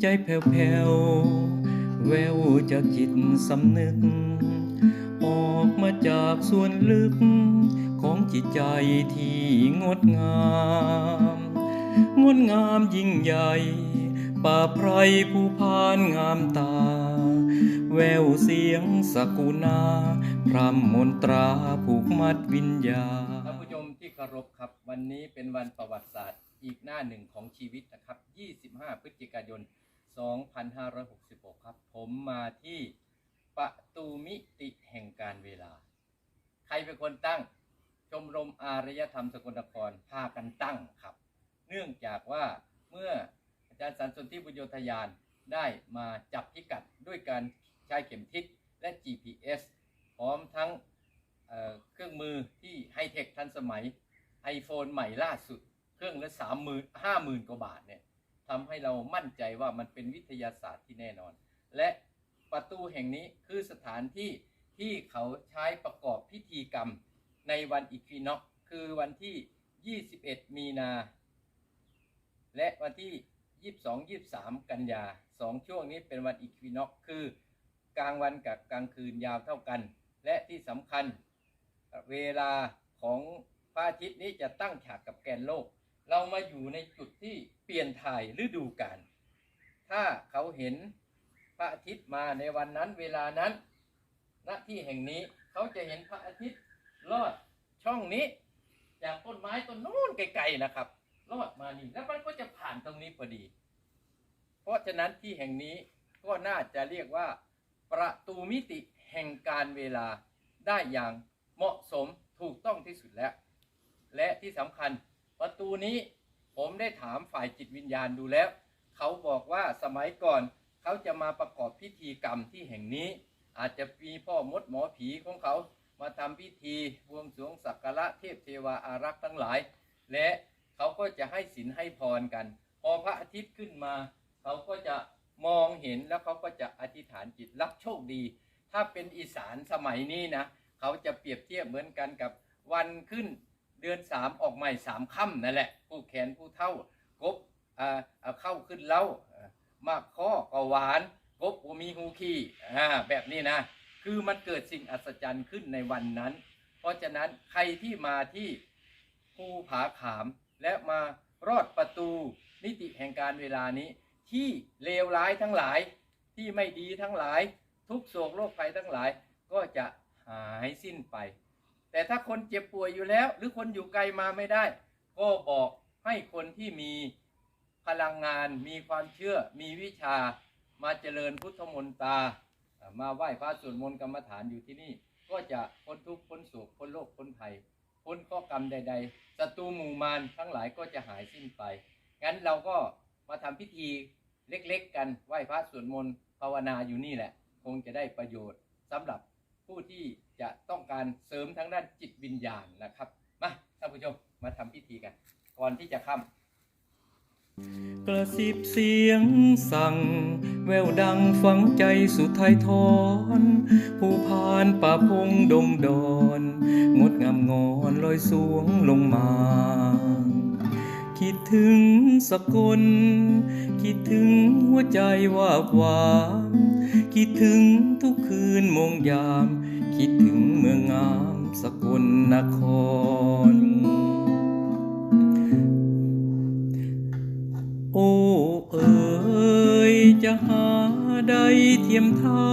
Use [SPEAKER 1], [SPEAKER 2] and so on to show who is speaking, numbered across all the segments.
[SPEAKER 1] ใจแผ่วๆแววจากจิตสำนึก ออกมาจากส่วนลึก ของจิตใจที่งดงาม งดงามยิ่งใหญ่ ป่าไพรผู้พานงามตา แววเสียงสกุณาพรำมนตราผูกมัดวิญญาท่านผู้ชมที่เคารพครับวันนี้เป็นวันประวัติศาสตร์ อีกหน้าหนึ่งของชีวิตนะครับ 25 พฤศจิกายน 2566 ครับ ผมมาที่ประตูมิติแห่งการเวลา ใครเป็นคนตั้ง ชมรมอารยธรรมสกลนครพากันตั้งครับ เนื่องจากว่าเมื่ออาจารย์สันสนที่บุญโยธยานได้มาจับพิกัดด้วยการใช้เข็มทิศและ GPS พร้อมทั้งเเครื่องมือที่ไฮเทคทันสมัย iPhone ใหม่ล่าสุด เครื่องละสามหมื่นห้าหมื่นกว่าบาทเนี่ยทำให้เรามั่นใจว่ามันเป็นวิทยาศาสตร์ที่แน่นอน และประตูแห่งนี้คือสถานที่ที่เขาใช้ประกอบพิธีกรรมในวันอีควินอกคือวันที่ 21 มีนา และวันที่ 22 23 กันยาสองช่วงนี้เป็นวันอีควินอกคือกลางวันกับกลางคืนยาวเท่ากัน และที่สำคัญเวลาของพระอาทิตย์นี้จะตั้งฉากกับแกนโลก เรามาอยู่ในจุดที่เปลี่ยนถ่ายฤดูกาลถ้าเขาเห็นพระอาทิตย์มาในวันนั้นเวลานั้น ณที่แห่งนี้เขาจะเห็นพระอาทิตย์ลอดช่องนี้ จากต้นไม้ต้นนู้นไกลๆนะครับลอดมานี่แล้วมันก็จะผ่านตรงนี้พอดี เพราะฉะนั้นที่แห่งนี้ก็น่าจะเรียกว่า ประตูมิติแห่งการเวลาได้อย่างเหมาะสมถูกต้องที่สุดแล้ว และที่สำคัญ ประตูนี้ผมได้ถามฝ่ายจิตวิญญาณดูแล้ว เขาบอกว่าสมัยก่อนเขาจะมาประกอบพิธีกรรมที่แห่งนี้ อาจจะมีพ่อมดหมอผีของเขามาทำพิธีบวงสรวงสักการะเทพเทวาอารักษ์ทั้งหลาย และเขาก็จะให้ศีลให้พรกัน พอพระอาทิตย์ขึ้นมา เขาก็จะมองเห็นแล้วเขาก็จะอธิษฐานจิตรับโชคดี ถ้าเป็นอีสานสมัยนี้นะ เขาจะเปรียบเทียบเหมือนกันกับวันขึ้น เดือนสามออกใหม่สามค่ำนั่นแหละ ผู้แขนผู้เท่ากบอ่าอ่าเข้าขึ้นเล้าอ่ามากข้อก็หวานกบมีหูขี้อ่าแบบนี้นะ คือมันเกิดสิ่งอัศจรรย์ขึ้นในวันนั้น เพราะฉะนั้นใครที่มาที่ภูผาขามและมารอดประตูนิติแห่งการเวลานี้ ที่เลวร้ายทั้งหลายที่ไม่ดีทั้งหลาย ทุกโศกโรคภัยทั้งหลายก็จะหายสิ้นไป แต่ถ้าคนเจ็บป่วยอยู่แล้ว หรือคนอยู่ไกลมาไม่ได้ ก็บอกให้คนที่มีพลังงาน มีความเชื่อ มีวิชา มาเจริญพุทธมนตรามาไหว้พระสวดมนต์กรรมฐานอยู่ที่นี่ ก็จะพ้นทุกข์พ้นโศกพ้นโรคพ้นภัยพ้นข้อกรรมใด ๆศัตรูหมู่มารทั้งหลายก็จะหายสิ้นไป งั้นเราก็มาทำพิธีเล็กๆ กันไหว้พระสวดมนต์ภาวนาอยู่นี่แหละ คงจะได้ประโยชน์สำหรับผู้ที่ จะต้องการเสริมทางด้านจิตวิญญาณนะครับ มาท่านผู้ชมมาทำพิธีกัน ก่อนที่จะค่ำกระซิบเสียงสั่ง แววดังฝังใจสุดท้ายทอน ผู้พานป่าพงดงดอน งดงามงอนลอยสวงลงมาคิดถึงสกล คิดถึงหัวใจว่าบหวานคิดถึงทุกคืนมงยาม คิดถึงเมืองงามสกลนคร โอ้เอ๋ยจะหาใดเทียมเท่า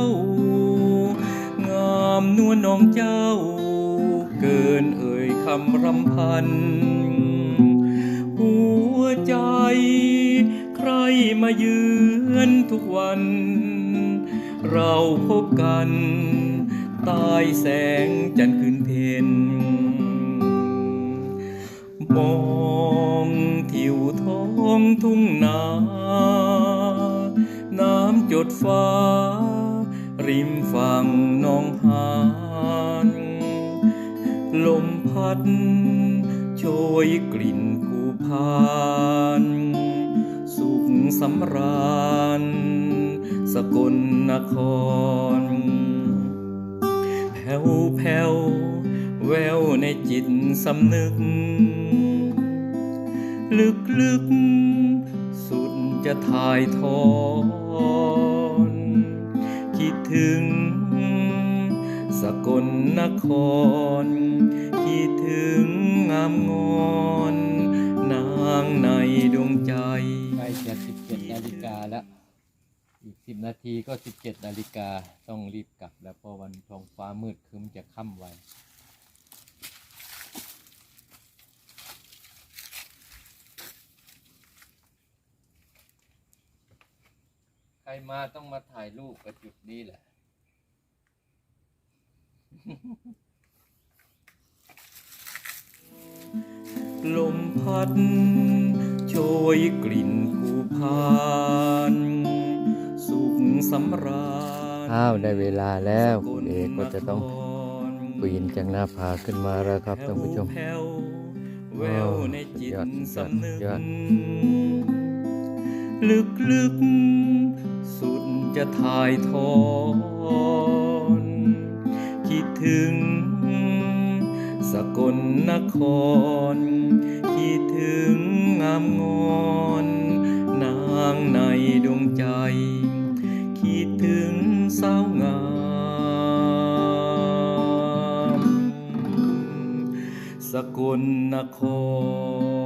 [SPEAKER 1] งามนวลน้องเจ้า เกินเอ่ยคำรำพัน หัวใจ ใครมาเยือนทุกวัน เราพบกัน ใตายแสงจันทร์ขึ้นเพนมองทิวท้องทุ่งนา น้ำจดฟ้า ริมฝั่งหนองหานลมพัดโชยกลิ่นกูพานสุขสำราญ สกลนคร วแผ่วแววในจิตสำนึก
[SPEAKER 2] ลึกลึกสุดจะถ่ายทอนคิดถึงสกลนคร อีก10นาทีก็17นาฬิกาต้องรีบกลับ แล้วเพราะวันท้องฟ้ามืดครึ้มจะค่ำไวใครมาต้องมาถ่ายรูปกับจุดนี้แหละ ลมพัดโชยกลิ่นภูพาน สุขสำราญ
[SPEAKER 1] อ้าวได้เวลาแล้วคุณเอกก็จะต้องปีนจากหน้าผาขึ้นมาแล้วครับท่านผู้ชม
[SPEAKER 2] แผ่วๆแววในจิต
[SPEAKER 1] ยอดยอด
[SPEAKER 2] สำนึก
[SPEAKER 1] ยอด
[SPEAKER 2] ลึกลึกๆสุดจะถ่ายทอนคิดถึง สกลนคร คิดถึงงามงอนน กลนคร